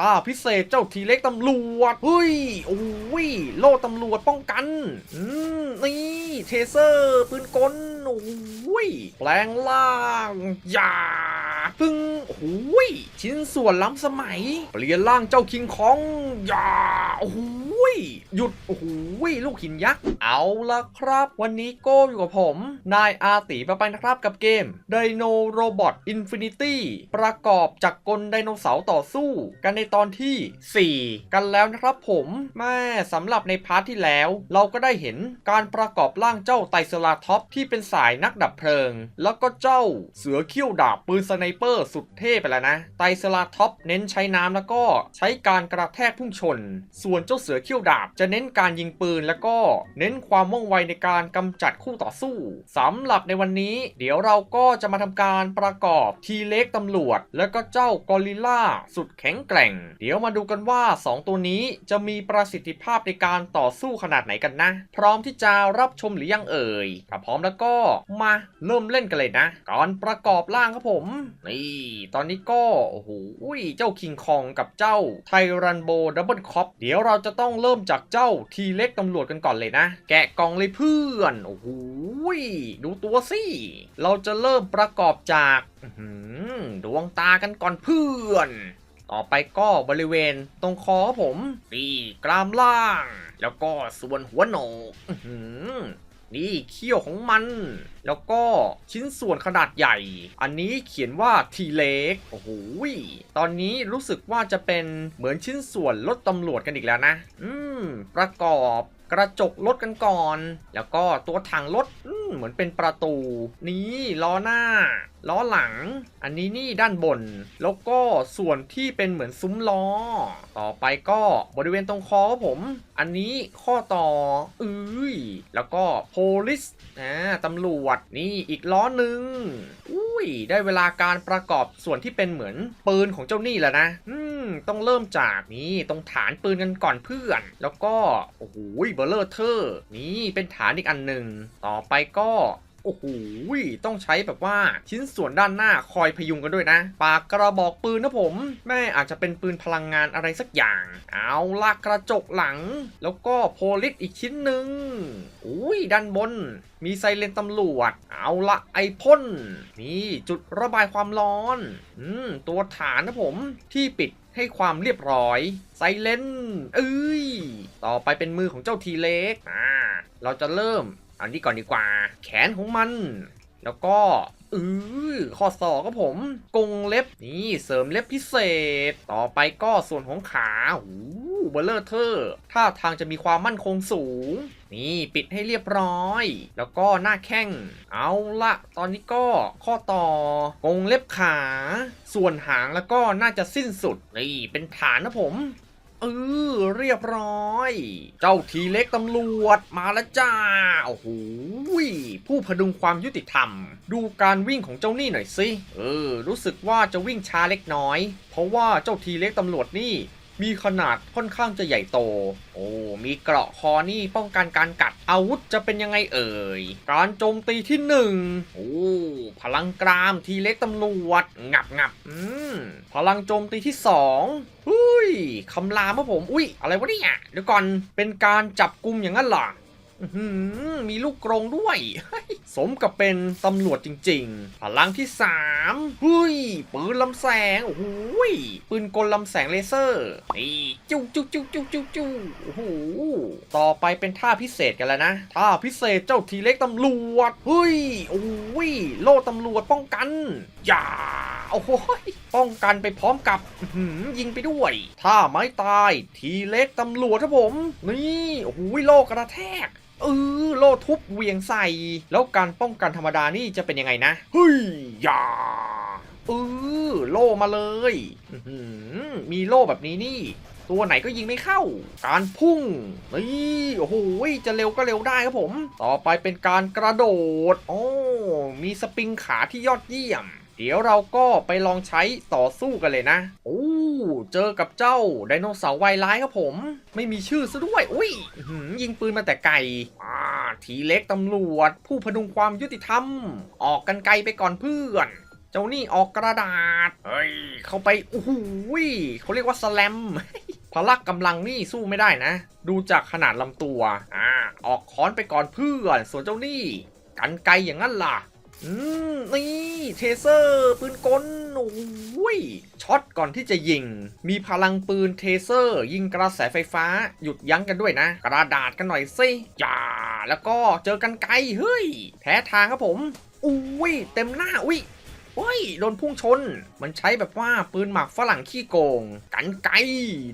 ตาพิเศษเจ้าทีเล็กตำรวจเฮ้ยโอ้ยโล่ตำรวจป้องกัน อืมนี่เทเซอร์ปืนกลโอ้ยแปลงล่างอย่าพึ่งโอ้ยชิ้นส่วนล้ำสมัย เปลี่ยนร่างเจ้าคิงคองอย่าโอ้ ยหยุดโอ้ยลูกหินยักษ์ เอาละครับ วันนี้โก้อยู่กับผม นายอาติไปไปนะครับกับเกม Dino Robot Infinity ประกอบจากกลไดโนเสาร์ต่อสู้ กันในตอนที่ 4 กันแล้วนะครับผมแม่สำหรับในพาร์ทที่แล้ว เราก็ได้เห็นการประกอบร่างเจ้าไตรเซราท็อปที่เป็นสายนักดับเพลิง แล้วก็เจ้าเสือเขี้ยวดาบปืนสไนเปอร์สุดเท่ไปแล้วนะไตรเซราท็อปเน้นใช้น้ำแล้วก็ใช้การกระแทกพุ่งชน ส่วนเจ้าเสือเขี้ยวดาบ จะเน้นการยิงปืนแล้วก็เน้นความว่องไวในการกำจัดคู่ต่อสู้สำหรับในวันนี้ เดี๋ยวเราก็จะมาทำการประกอบทีเล็กตำรวจ แล้วก็เจ้ากอริลล่าสุดแข็งแกร่ง เดี๋ยวมาดูกันว่า 2 ตัวนี้จะมีประสิทธิภาพในการต่อสู้ขนาดไหนกันนะ พร้อมที่จะรับชมหรือยังเอ่ยถ้าพร้อมแล้วก็มาเริ่มเล่นกันเลยนะ ก่อนประกอบร่างครับผม นี่ตอนนี้ก็โอ้โหเจ้าคิงคองกับเจ้าไทรันโบดับเบิลคอปเดี๋ยวเราจะต้องเริ่มจากเจ้าทีเล็กตำรวจกันก่อนเลยนะ แกะกล่องเลยเพื่อน โอ้โหดูตัวสิ เราจะเริ่มประกอบจากดวงตากันก่อนเพื่อน ต่อไปก็บริเวณตรงคอผมนี่กรามล่าง แล้วก็ส่วนหัวโหนก นี่เขี้ยวของมัน แล้วก็ชิ้นส่วนขนาดใหญ่ อันนี้เขียนว่าทีเล็กโอ้โหตอนนี้รู้สึกว่าจะเป็นเหมือนชิ้นส่วนรถตำรวจกันอีกแล้วนะ อืม ประกอบ กระจกรถกันก่อน แล้วก็ตัวถังรถเหมือนเป็นประตู นี่ล้อหน้า ล้อหลัง อันนี้นี่ด้านบน แล้วก็ส่วนที่เป็นเหมือนซุ้มล้อ ต่อไปก็บริเวณตรงคอครับผม อันนี้ข้อต่ออื้ยแล้วก็ police อ่าตำรวจนี่อีกล้อหนึ่งอุ้ ยได้เวลาการประกอบส่วนที่เป็นเหมือนปืนของเจ้านี่แล้วนะ อืม ต้องเริ่มจากนี่ตรงฐานปืนกันก่อนเพื่อน แล้วก็ โอ้โหเบลเลอร์เทอร์ นี่เป็นฐานอีกอันหนึ่ง ต่อไปก็ โอ้โหต้องใช้แบบว่าชิ้นส่วนด้านหน้าคอยพยุงกันด้วยนะ ปากกระบอกปืนนะผม แม่อาจจะเป็นปืนพลังงานอะไรสักอย่าง เอาละกระจกหลัง แล้วก็โพลิสอีกชิ้นหนึ่งอุ้ยด้านบน มีไซเรนตำรวจ เอาละไอพ่นนี่จุดระบายความร้อน อืม ตัวฐานนะผมที่ปิดให้ความเรียบร้อย ไซเลนเอ้ย ต่อไปเป็นมือของเจ้าทีเล็ก อ่า เราจะเริ่ม อันนี้ก่อนดีกว่า แขนของมัน แล้วก็อือข้อศอกครับผมกรงเล็บนี่เสริมเล็บพิเศษ ต่อไปก็ส่วนของขาหูเบลเลอร์เทอร์ท่าทางจะมีความมั่นคงสูง นี่ปิดให้เรียบร้อย แล้วก็หน้าแข้ง เอาละตอนนี้ก็ข้อต่อกรงเล็บขา ส่วนหางแล้วก็น่าจะสิ้นสุดนี่เป็นฐานนะผม เออเรียบร้อย เจ้าทีเล็กตำรวจมาแล้วจ้า โอ้โหผู้พดุงความยุติธรรม ดูการวิ่งของเจ้านี่หน่อยสิเออ รู้สึกว่าจะวิ่งช้าเล็กน้อย เพราะว่าเจ้าทีเล็กตำรวจนี่ มีขนาดค่อนข้างจะใหญ่โต โอ้ มีเกราะคอนี่ป้องกันการกัดอาวุธจะเป็นยังไงเอ่ย การโจมตีที่หนึ่งโอ้พลังกรามทีเล็กตำรวจ งับงับอืมพลังโจมตีที่สอง ยคำรามครับผม อุ้ย อะไรวะเนี่ยเดี๋ยวก่อน เป็นการจับกลุ่มอย่างนั้นเหรออื้อหือมีลูกกรงด้วย สมกับเป็นตำรวจจริงๆ พลังที่3เฮ้ย ปืนลำแสง โอ้โหยปืนกลลำแสงเลเซอร์นี่จิ้วจิ้วจิ้วจิ้วจิ้วจิ้วโอ้โหต่อไปเป็นท่าพิเศษกันแล้วนะ ท่าพิเศษเจ้าทีเล็กตำรวจ เฮ้ย โอ้ย โล่ตำรวจป้องกันอย่า โอ้โหป้องกันไปพร้อมกับหือยิงไปด้วย ถ้าไม้ตาย ทีเล็กตำรวจครับผม นี่โอ้โหโลกระแทกเออโลทุบเวียงใส่ แล้วการป้องกันธรรมดานี่จะเป็นยังไงนะเฮ้ยอย่าเออโล่มาเลยหืมีโล่แบบนี้นี่ ตัวไหนก็ยิงไม่เข้า การพุ่งนี่โอ้โหจะเร็วก็เร็วได้ครับผม ต่อไปเป็นการกระโดด โอ้มีสปริงขาที่ยอดเยี่ยม เดี๋ยวเราก็ไปลองใช้ต่อสู้กันเลยนะ โอ้เจอกับเจ้าไดโนเสาร์วายร้ายครับผม ไม่มีชื่อซะด้วย อุ้ยยิงปืนมาแต่ไกลอ่ทีเล็กตำรวจ ผู้พดุงความยุติธรรม ออกกันไกลไปก่อนเพื่อน เจ้านี่ออกกระดาษ เฮ้ย เข้าไปโอ้โหยเขาเรียกว่าสแลมพละกำลังนี่สู้ไม่ได้นะ ดูจากขนาดลำตัว อ่า ออกค้อนไปก่อนเพื่อน ส่วนเจ้านี่กันไกลอย่างนั้นล่ะ อืมนี่เทเซอร์ปืนกลโอ้ยช็อตก่อนที่จะยิง มีพลังปืนเทเซอร์ ยิงกระแสไฟฟ้าหยุดยั้งกันด้วยนะ กระดาษกันหน่อยสิอย่า แล้วก็เจอกันไกลเฮ้ยแพ้ทางครับผมอุ้ยเต็มหน้าอุ้ยเฮ้ยโดนพุ่งชน มันใช้แบบว่าปืนหมักฝรั่งขี้โกง กันไกล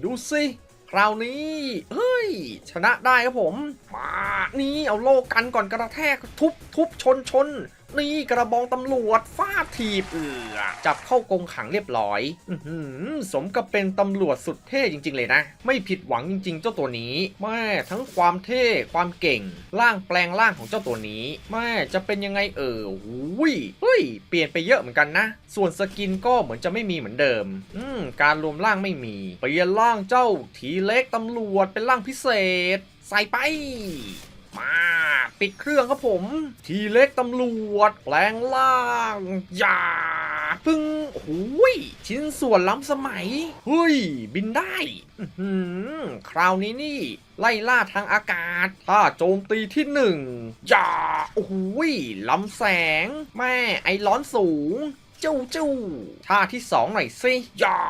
ดูสิคราวนี้เฮ้ย ชนะได้ครับผม มา นี่เอาโลกันก่อนกระแทกทุบทุบชนชน นี่กระบองตำรวจฟาดถีบเอือจับเข้ากรงขังเรียบร้อยอื้อหือสมกับเป็นตำรวจสุดเท่จริง ๆ เลยนะ ไม่ผิดหวังจริง ๆ เจ้าตัวนี้แม่ทั้งความเท่ความเก่ง ร่างแปลงร่างของเจ้าตัวนี้แม่จะเป็นยังไงเออหุยเฮ้ย เปลี่ยนไปเยอะเหมือนกันนะ ส่วนสกินก็เหมือนจะไม่มีเหมือนเดิม อืมการรวมร่างไม่มีเปลี่ยนร่างเจ้าทีเล็กตำรวจเป็นร่างพิเศษ ใส่ไป มาปิดเครื่องครับผม ทีเล็กตำรวจ แปลงล่างอย่าพึ่งโอ้โหยชิ้นส่วนล้ำสมัยเฮ้ย บินได้คราวนี้นี่ ไล่ล่าทางอากาศ ถ้าโจมตีที่หนึ่งอย่าโอ้โหยล้ำแสง แม่ไอร้อนสูงเจ้าเจ้าท่าที่สองหน่อยสิอย่า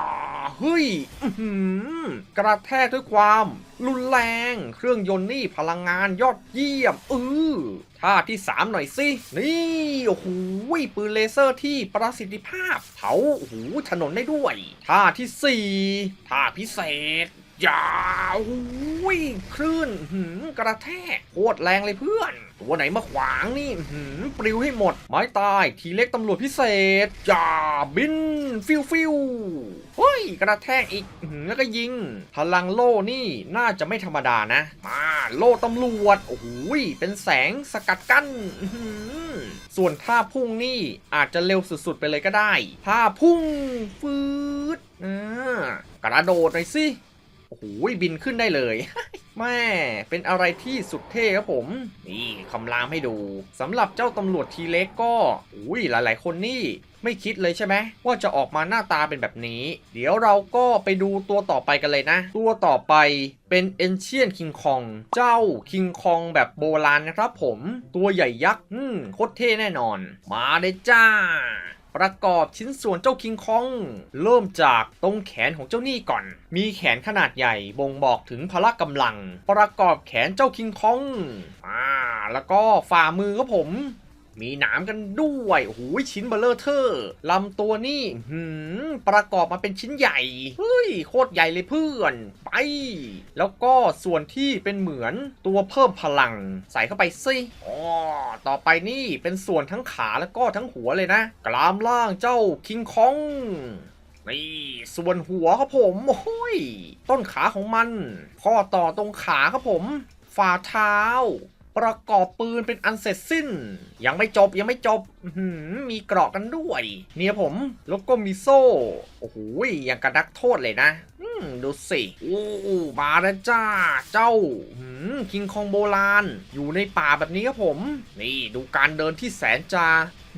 เฮ้ยอื้อหือกระแทกด้วยความ รุนแรง เครื่องยนต์นี่พลังงานยอดเยี่ยมเออท่าที่สามหน่อยสิ นี่ โอ้โหปืนเลเซอร์ที่ประสิทธิภาพ เผาโอ้โหถนนได้ด้วย ท่าที่สี่ท่าพิเศษยาวหุ้ยคลื่นหือกระแทกโคตรแรงเลยเพื่อน ตัวไหนมาขวางนี่หือปลิวให้หมด ไม้ตายทีเล็กตำรวจพิเศษอย่าบิน ฟิวฟิวเฮ้ย กระแทกอีกหือแล้วก็ยิง พลังโล่นี่น่าจะไม่ธรรมดานะ มาโล่ตำรวจ โอ้โหเป็นแสงสกัดกั้นอื้อหือส่วนท่าพุ่งนี่อาจจะเร็วสุดๆไปเลยก็ได้ท่าพุ่งฟืดอ่ากระโดดหน่อยสิโอ้โหบินขึ้นได้เลย แม่เป็นอะไรที่สุดเท่ครับผม นี่คำรามให้ดูสำหรับเจ้าตำรวจทีเล็กก็อุ้ยหลาย ๆ คนนี่ไม่คิดเลยใช่ไหมว่าจะออกมาหน้าตาเป็นแบบนี้ เดี๋ยวเราก็ไปดูตัวต่อไปกันเลยนะ ตัวต่อไปเป็นเอนเชียนคิงคองเจ้าคิงคองแบบโบราณนะครับผม ตัวใหญ่ยักษ์อืมโคตรเท่แน่นอน มาเลยจ้า ประกอบชิ้นส่วนเจ้าคิงคอง เริ่มจากตรงแขนของเจ้านี่ก่อน มีแขนขนาดใหญ่บ่งบอกถึงพละกำลัง ประกอบแขนเจ้าคิงคองอ่าแล้วก็ฝ่ามือครับผม มีหนามกันด้วยโอ้โหชิ้นเบลเลอร์เทอร์ลำตัวนี่หืมประกอบมาเป็นชิ้นใหญ่เฮ้ยโคตรใหญ่เลยเพื่อน ไป แล้วก็ส่วนที่เป็นเหมือนตัวเพิ่มพลัง ใส่เข้าไปสิอ๋อต่อไปนี่เป็นส่วนทั้งขาแล้วก็ทั้งหัวเลยนะกรามล่างเจ้าคิงคองนี่ส่วนหัวครับผมโอ้ยต้นขาของมัน ข้อต่อตรงขาครับผมฝ่าเท้า ประกอบปืนเป็นอันเสร็จสิ้น ยังไม่จบยังไม่จบมีเกราะกันด้วย เนี่ยผม แล้วก็มีโซ่ โอ้โหย่างกระดักโทษเลยนะดูสิโอ้มาแล้วจ้า เจ้าหืมคิงคองโบราณ อยู่ในป่าแบบนี้ครับผม นี่ดูการเดินที่แสนจะ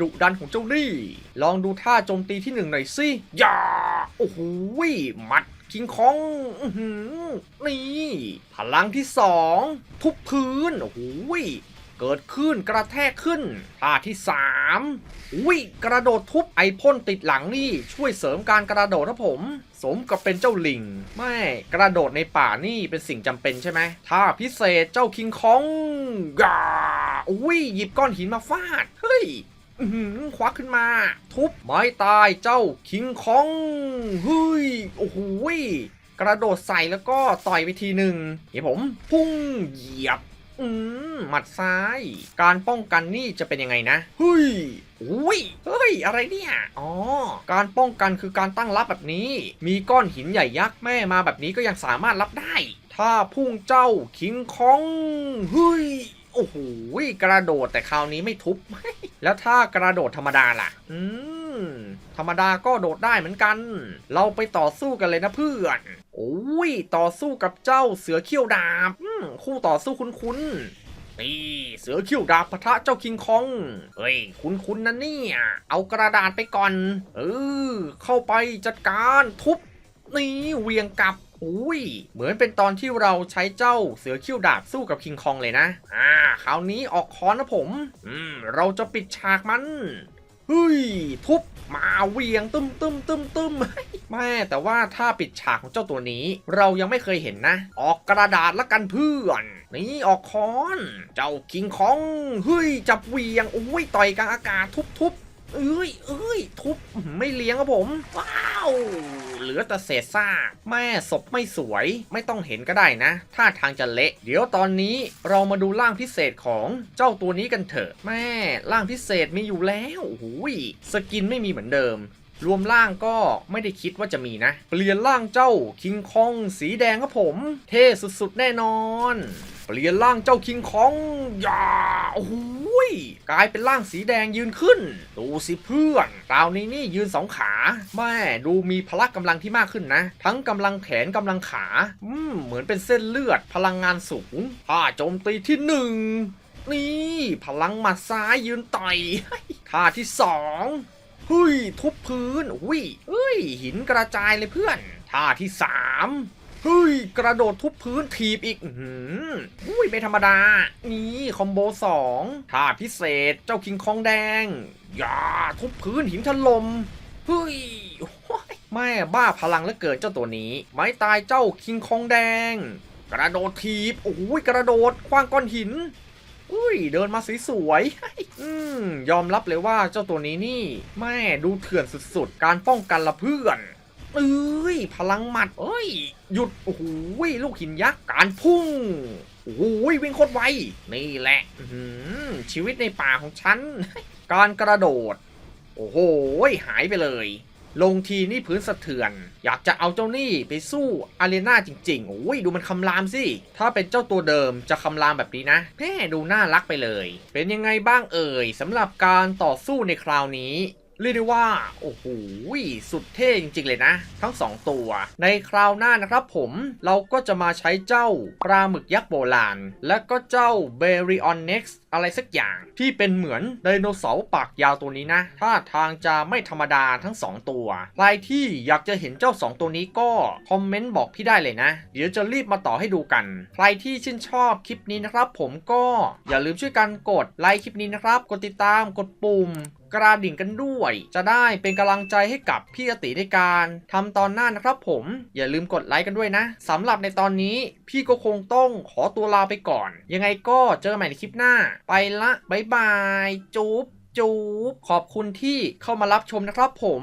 ดุดันของเจ้าลี่ ลองดูท่าโจมตีที่หนึ่งหน่อยสิ อย่า โอ้โหหมัด คิงคองนี่พลังที่สองทุบพื้นโอ้โหเกิดขึ้นกระแทกขึ้นท่าที่สามอุ้ยกระโดดทุบไอพ่นติดหลังนี่ช่วยเสริมการกระโดดนะผม สมกับเป็นเจ้าลิง ไม่กระโดดในป่านี่เป็นสิ่งจำเป็นใช่ไหมท่าพิเศษเจ้าคิงคองกาอุ้ยหยิบก้อนหินมาฟาด เฮ้ย ควักขึ้นมา ทุบไม้ตายเจ้าคิงคองเฮ้ยโอ้โหกระโดดใส่แล้วก็ต่อยไปทีหนึ่งเดี๋ยวผม พุ่งเหยียบ อืมหมัดซ้าย การป้องกันนี่จะเป็นยังไงนะเฮ้ยอุ้ยเฮ้ย อะไรเนี่ย อ๋อ การป้องกันคือการตั้งรับแบบนี้ มีก้อนหินใหญ่ยักษ์แม่มาแบบนี้ก็ยังสามารถรับได้ ถ้าพุ่งเจ้าคิงคองเฮ้ย โอ้โหกระโดดแต่คราวนี้ไม่ทุบ แล้วถ้ากระโดดธรรมดาล่ะ อืม ธรรมดาก็โดดได้เหมือนกัน เราไปต่อสู้กันเลยนะเพื่อน โอ้ย ต่อสู้กับเจ้าเสือเขี้ยวดาบคู่ต่อสู้คุ้นๆนี่เสือคิ้ยวดาบปะทะเจ้าคิงคอง เฮ้ย คุณคุณนะเนี่ย เอากระดาษไปก่อน เออ เข้าไปจัดการทุบ นี่เวียงกลับ อุ้ย เหมือนเป็นตอนที่เราใช้เจ้าเสือคิ้วดาบสู้กับคิงคองเลยนะ อ่า คราวนี้ออกคอนนะผม อืม เราจะปิดฉากมันเฮ้ย ทุบมาเวียงตึมตึมตึมตึมแม่แต่ว่าถ้าปิดฉากของเจ้าตัวนี้ เรายังไม่เคยเห็นนะ ออกกระดาษละกันเพื่อน นี่ออกคอน เจ้าคิงคองเฮ้ยจับเวียงอุ้ยต่อยกลางอากาศทุบทุบเอ้ยเอ้ยทุบไม่เลี้ยงครับผม ว้าว เหลือแต่เศษซากแม่ศพไม่สวย ไม่ต้องเห็นก็ได้นะท่าทางจะเละ เดี๋ยวตอนนี้เรามาดูร่างพิเศษของเจ้าตัวนี้กันเถอะ แม่ร่างพิเศษมีอยู่แล้วโอ้ยสกินไม่มีเหมือนเดิม รวมร่างก็ไม่ได้คิดว่าจะมีนะ เปลี่ยนร่างเจ้าคิงคองสีแดงครับผม เท่สุดๆแน่นอน เปลี่ยนร่างเจ้าคิงคองอย่าโอ้โหกลายเป็นร่างสีแดงยืนขึ้น ดูสิเพื่อนคราวนี้นี่ยืนสองขาแม่ดูมีพละกำลังที่มากขึ้นนะ ทั้งกำลังแขนกำลังขาอืมเหมือนเป็นเส้นเลือดพลังงานสูงท่าโจมตีที่หนึ่งนี่ พลังหมัดซ้ายยืนต่อยท่าที่สอง เฮ้ยทุบพื้นอุ้ยเฮ้ย หินกระจายเลยเพื่อนท่าที่สามเฮ้ยกระโดดทุบพื้นถีบอีกอื้อหืออุ้ยไม่ธรรมดา นี่คอมโบสองท่าพิเศษเจ้าคิงคองแดงอย่าทุบพื้นหินถล่มเฮ้ยแม่บ้าพลังเหลือเกินเจ้าตัวนี้ ไม้ตายเจ้าคิงคองแดง กระโดดถีบโอ้ยกระโดดคว้างก้อนหินอุ้ยเดินมาสวย อืม ยอมรับเลยว่าเจ้าตัวนี้นี่ แม่ดูเถื่อนสุดๆ การป้องกันละเพื่อนเอ้ย พลังหมัดเอ้ย หยุด โอ้โหลูกหินยักษ์ การพุ่ง โอ้โหวิ่งโคตรไว นี่แหละหือชีวิตในป่าของฉัน การกระโดด โอ้โห หายไปเลย ลงทีนี่พื้นสะเทือน อยากจะเอาเจ้านี่ไปสู้อารีนาจริงๆโอ้ยดูมันคำรามสิ ถ้าเป็นเจ้าตัวเดิมจะคำรามแบบนี้นะแม่ดูน่ารักไปเลย เป็นยังไงบ้างเอ่ยสำหรับการต่อสู้ในคราวนี้ เรียกได้ว่า โอ้โหสุดเท่จริงๆเลยนะ ทั้ง 2 ตัว ในคราวหน้านะครับผมเราก็จะมาใช้เจ้าปลาหมึกยักษ์โบราณ และก็เจ้าเบริออนเน็กซ์อะไรสักอย่างที่เป็นเหมือนไดโนเสาร์ปากยาวตัวนี้นะท่าทางจะไม่ธรรมดาทั้ง 2 ตัวใครที่อยากจะเห็นเจ้า 2 ตัวนี้ก็คอมเมนต์บอกพี่ได้เลยนะ เดี๋ยวจะรีบมาต่อให้ดูกัน ใครที่ชื่นชอบคลิปนี้นะครับ ผมก็อย่าลืมช่วยกันกดไลค์คลิปนี้นะครับ กดติดตามกดปุ่ม กระดิ่งกันด้วย จะได้เป็นกำลังใจให้กับพี่อติในการทำตอนหน้านะครับผมอย่าลืมกดไลค์กันด้วยนะสำหรับในตอนนี้พี่ก็คงต้องขอตัวลาไปก่อน ยังไงก็เจอกันใหม่ในคลิปหน้า ไปละบ๊ายบายจุ๊บจุ๊บขอบคุณที่เข้ามารับชมนะครับผม